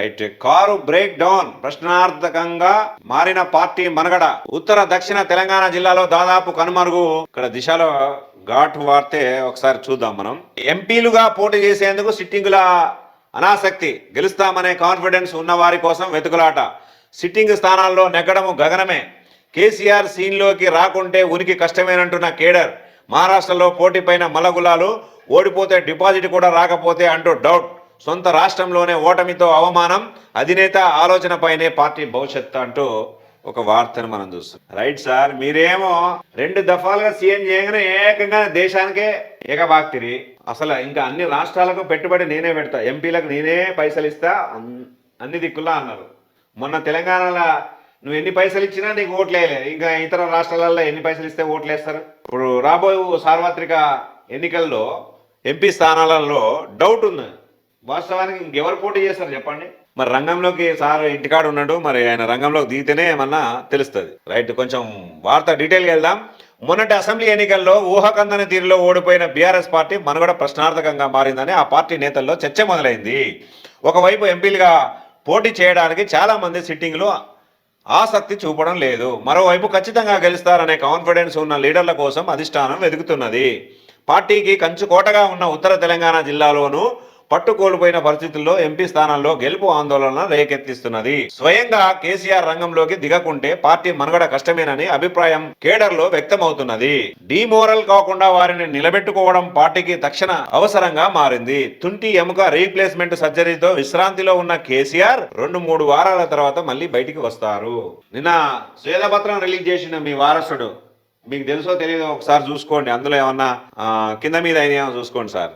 Right car break down. ప్రశ్నార్థకంగా మారిన party మనగడ. ఉత్తర దక్షిణ తెలంగాణ జిల్లాలో దాదాపు కనుమరుగు. ఇక్కడ దిశలో ఘాట్ వార్తే ఒకసారి చూద్దాం మనం. ఎంపీలుగా పోటీ చేసేందుకు సిట్టింగుల అనాసక్తి. గెలుస్తామనే కాన్ఫిడెన్స్ ఉన్న వారి కోసం వెతుకులాట. సిట్టింగ్ స్థానాల్లో నెగ్గడము గగనమే. కేసీఆర్ సీన్లోకి రాకుంటే ఉనికి కష్టమేనంటున్న కేడర్. మహారాష్ట్రలో పోటీ పైన మలగులాలు. ఓడిపోతే డిపాజిట్ కూడా రాకపోతే అంటూ డౌట్. సొంత రాష్ట్రంలోనే ఓటమితో అవమానం అధినేత ఆలోచనపైనే పార్టీ భవిష్యత్తు అంటూ ఒక వార్తను మనం చూస్తాం రైట్ సార్ మీరేమో రెండు దఫాలుగా సీఎం చేయగానే ఏకంగా దేశానికే ఏకబాక్తిరి అసలు ఇంకా అన్ని రాష్ట్రాలకు పెట్టుబడి నేనే పెడతా ఎంపీలకు నేనే పైసలు ఇస్తా అన్- అన్ని దిక్కులా అన్నారు. మొన్న తెలంగాణలో నువ్వు ఎన్ని పైసలు ఇచ్చినా నీకు ఓట్లేయలే ఇంకా ఇతర రాష్ట్రాలలో ఎన్ని పైసలు ఇస్తే ఓట్లేస్తారు ఇప్పుడు రాబోయే సార్వత్రిక ఎన్నికల్లో ఎంపీ స్థానాలలో డౌట్ ఉంది. వాస్తవానికి ఇంకెవరు పోటీ చేస్తారు చెప్పండి? మరి రంగంలోకి సార్ ఇంటికాడ ఉన్నాడు మరి ఆయన రంగంలోకి దిగితేనే ఏమన్నా తెలుస్తుంది. రైట్ కొంచెం వార్త డీటెయిల్గా వెళ్దాం. మొన్నటి అసెంబ్లీ ఎన్నికల్లో ఊహకందని తీరులో ఓడిపోయిన బీఆర్ఎస్ పార్టీ మనుగడ ప్రశ్నార్థకంగా మారిందని ఆ పార్టీ నేతల్లో చర్చ మొదలైంది. ఒకవైపు ఎంపీలుగా పోటీ చేయడానికి చాలా మంది సిట్టింగ్లు ఆసక్తి చూపడం లేదు. మరోవైపు ఖచ్చితంగా గెలుస్తారనే కాన్ఫిడెన్స్ ఉన్న లీడర్ల కోసం అధిష్టానం వెతుకుతున్నది. పార్టీకి కంచుకోటగా ఉన్న ఉత్తర తెలంగాణ జిల్లాలోనూ పట్టుకోల్పోయిన పరిస్థితుల్లో ఎంపీ స్థానాల్లో గెలుపు ఆందోళన రేకెత్తిస్తున్నది. స్వయంగా కేసీఆర్ రంగంలోకి దిగకుంటే పార్టీ మనుగడ కష్టమేనని అభిప్రాయం కేడర్లో వ్యక్తమవుతున్నది. డిమోరల్ కాకుండా వారిని నిలబెట్టుకోవడం పార్టీకి తక్షణ అవసరంగా మారింది. తుంటి ఎముక రీప్లేస్మెంట్ సర్జరీతో విశ్రాంతిలో ఉన్న కేసీఆర్ రెండు మూడు వారాల తర్వాత మళ్ళీ బయటికి వస్తారు. నిన్న శ్వేతపత్రం రిలీజ్ చేసిన మీ వారసుడు. మీకు తెలుసో తెలియదో ఒకసారి చూసుకోండి. అందులో ఏమన్నా కింద మీద అయినా చూసుకోండి సార్.